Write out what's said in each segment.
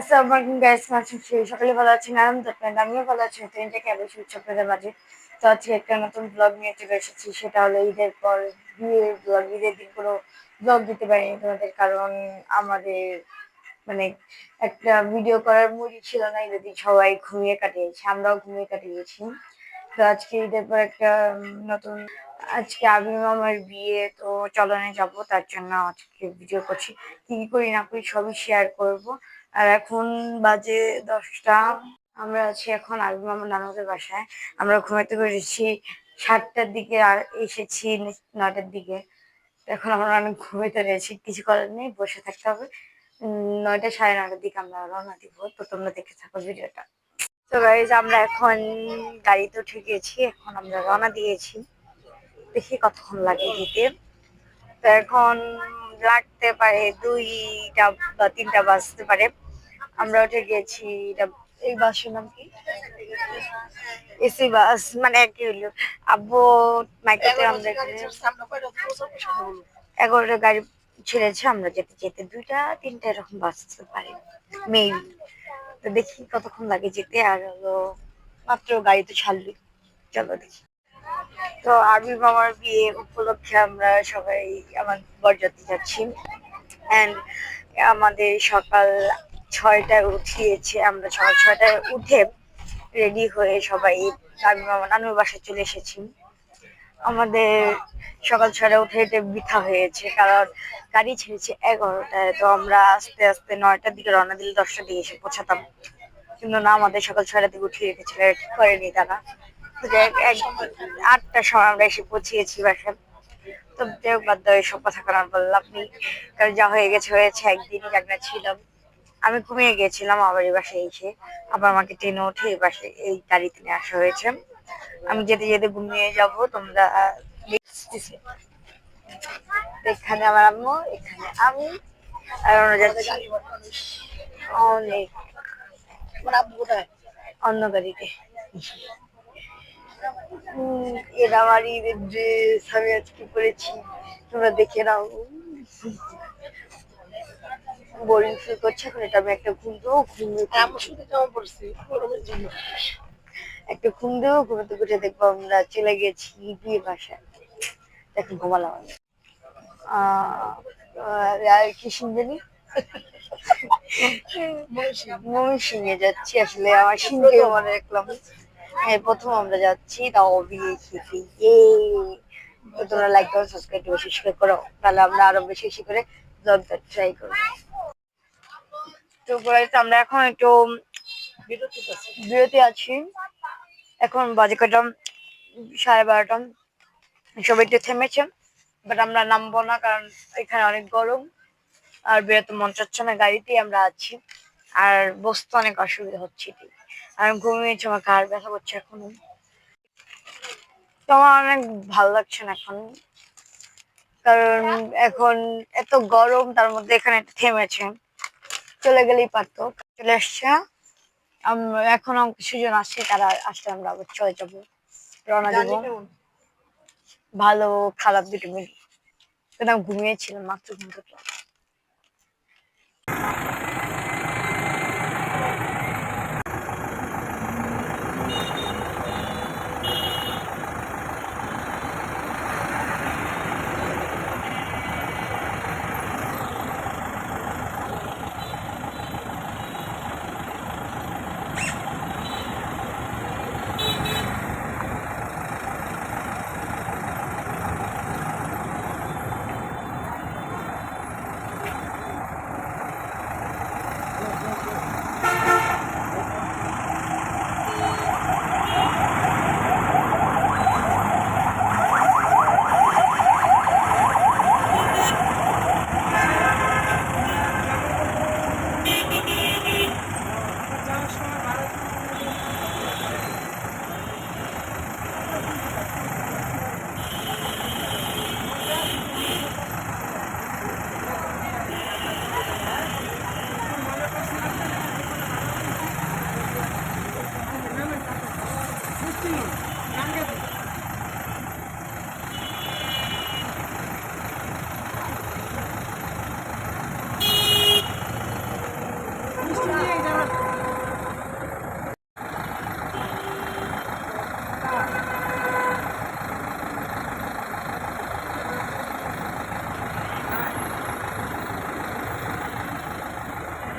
আসসালামু আলাইকুম গাইস আছি সকালে ভালো আছেন? আলহামদুলিল্লাহ আমিও ভালো আছি। ট্রেনটাকে আবার শুনছি আপনাদের মাঝে তো আজকে একটা নতুন ব্লগ নিয়ে চলে এসেছি। সেটা হলো ঈদের পর বিয়ের ব্লগ ঈদের দিন কোনো ব্লগ দিতে পারিনি তোমাদের, কারণ আমাদের মানে একটা ভিডিও করার মুডই ছিল না। ঈদের দিন সবাই ঘুমিয়ে কাটিয়েছে আমরাও ঘুমিয়ে কাটিয়েছি তো আজকে ঈদের পর একটা নতুন, আজকে আমি আমার বিয়ে, তো চলনে যাব, তার জন্য আজকে ভিডিও করছি। কি করি না করি সবই শেয়ার করব। আর এখন বাজে দশটা। আমরা আছি এখন আবি মামা নানুদের বাসায়। আমরা ঘুমাতে পেরেছি সাতটার দিকে আর এসেছি নয়টার দিকে। এখন আমরা অনেক ঘুমাতে রয়েছি কিছু করার নেই, বসে থাকতে হবে। নয়টা সাড়ে নটার দিকে আমরা রওনা দিব। তো তোমরা দেখে থাকো ভিডিওটা। তো গাইজ আমরা এখন গাড়িতে উঠে গিয়েছি, এখন আমরা রওনা দিয়েছি। দেখি কতক্ষণ লাগে যেতে তো এখন লাগতে পারে দুইটা বা তিনটা বাজতে পারে। আমরা উঠে গেছি এটা এই বাসের নাম কি? এসি বাস মানে একই হলো। আব্বু মাইকেতে আমরা এখানে এগারোটা গাড়ি ছেড়েছে আমরা যেতে যেতে দুইটা তিনটা এরকম বাজতে পারে মেবি তো দেখি কতক্ষণ লাগে যেতে আর হলো মাত্র গাড়িতে ছাড়লি চলো দেখি। তো আরবি মামার বিয়ে উপলক্ষে আমরা সবাই আমার বরযাত্রী যাচ্ছি। অ্যান্ড আমাদের সকাল ছয়টায় উঠিয়েছে, আমরা সকাল ছয়টায় উঠে রেডি হয়ে সবাই আরবি মামা, নানুর বাসায় চলে এসেছি। আমাদের সকাল ছয়টায় উঠে এটা বৃথা হয়েছে, কারণ গাড়ি ছেড়েছে এগারোটায়, তো আমরা আস্তে আস্তে নয়টার দিকে রওনা দিলে দশটার দিকে এসে পৌঁছাতাম। কিন্তু না, আমাদের সকাল ছয়টার দিকে উঠিয়ে রেখেছিল ঠিক করেনি তারা। তো আটটার সময় আমরা এসে পৌঁছিয়েছি বাসায়। তো যাই হোক দাও, এসব কথা কারণ বললাম আপনি কারণ যা হয়ে গেছে, হয়েছে, একদিনই জাগনা ছিলাম আমি ঘুমিয়ে গিয়েছিলাম আবার এই বাসায় এসে। আবার আমাকে ট্রেনে উঠে এই বাসে এই গাড়িতে নিয়ে আসা হয়েছে। আমি যেতে যেতে ঘুমিয়ে যাব তোমরা এখানে আমার আম্মু এখানে আমি আর আমরা যাচ্ছি অনেক। অন্য গাড়িতে। এর আমার ঈদের ড্রেস আমি আজকে পরেছি। তোমরা দেখে নাও। বোরিং ফিল করছে এখন এটা আমি একটা ঘুম দেবো ঘুম একটা ঘুম দেবো ঘুমোতে ঘুরে দেখব আমরা চলে গেছি বিয়ে বাসায়। এখন ঘুমালাম আমি। আর কি শুনবেনি ময়মনসিংহে যাচ্ছি আসলে আমার সিংহে মনে রাখলাম। হ্যাঁ প্রথম আমরা যাচ্ছি তাও বিয়ে খেতে তোমরা লাইক করো সাবস্ক্রাইব বেশি বেশি করো তাহলে আমরা আরও বেশি বেশি করে ব্লগটা ট্রাই করব। তো আমরা এখন একটু বিরতি আছি। এখন বাজে কটা সাড়ে বারোটা। সবাই একটু থেমেছে বাট আমরা নামবো না কারণ এখানে অনেক গরম। আর বেরোতে মন চাচ্ছে না গাড়িতেই আমরা আছি। আর বসতে অনেক অসুবিধা হচ্ছে আমি ঘুমিয়েছি, আমার কার ব্যথা করছে এখনও। তো আমার অনেক ভালো লাগছে না এখন। কারণ এখন এত গরম, তার মধ্যে এখানে থেমেছে। চলে গেলেই পারতো। চলে আসছে। আমরা এখনও কিছুজন আসছে তারা আসলে আমরা আবার চলে যাব। রওনা দেবো। ভালো খারাপ দুটো মিলি। ঘুমিয়েছিলাম মাত্র ঘুম থেকে।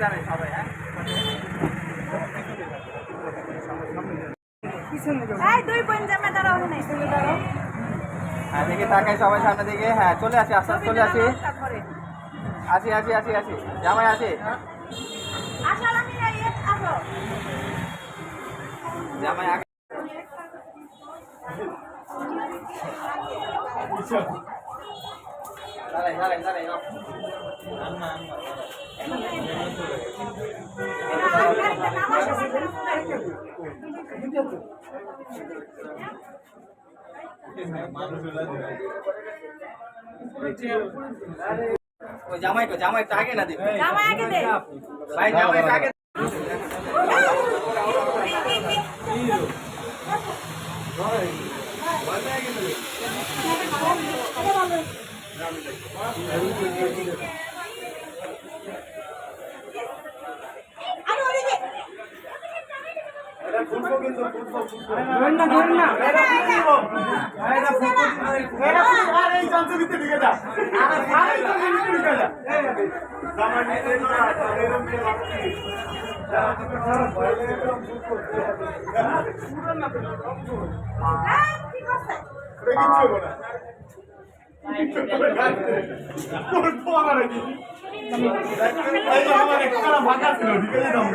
দাঁড়াই সবাই হ্যাঁ এই দুই বোন জামা দাঁড়াও না তুমি দাঁড়াও হ্যাঁ দেখে তাকাই সবাই সামনে দিকে। হ্যাঁ চলে আসি আস্তে আস্তে চলে আসি। তারপরে আসি আসি আসি আসি। জামাই আসি। আসো আমি আসো জামাই আগে। দাঁড়াই দাঁড়াই দাঁড়াই ওই জামাই কো জামাই তো আগে না দিবে জামা আগে দে ভাই জামাই তো আগে আরে কি করছে দাঁড়াই খালি কি করবে মোর পুরা কি কারণে আসছে তখন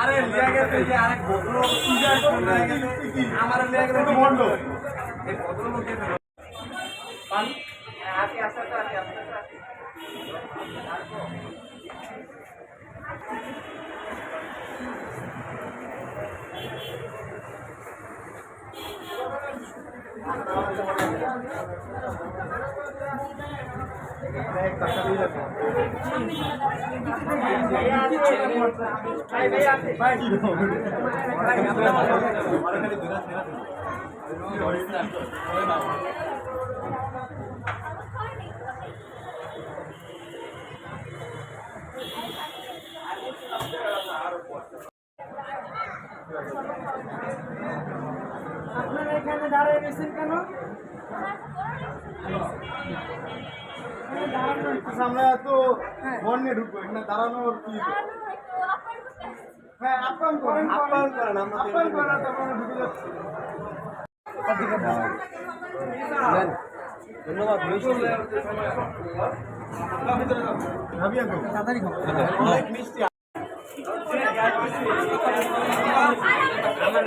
আরে লিয়া গেছে যে আমার লিয়া গেছে বন্ধ এই ভদ্র লোকে পান আসি আস্তে আস্তে আসি আস্তে আস্তে আসি ভাই ভাই আসি ভাই আপনারা এখানে দাঁড়িয়ে গেছেন কেন আমরা তো বন্যে ঢুকবো এখানে দাঁড়ানোর কি? হ্যাঁ আপ্যায়ন করেন আপ্যায়ন করেন আমরা আপ্যায়ন করেন আর তারপর ঢুকে যাচ্ছি। ধন্যবাদ মিষ্টি। সবার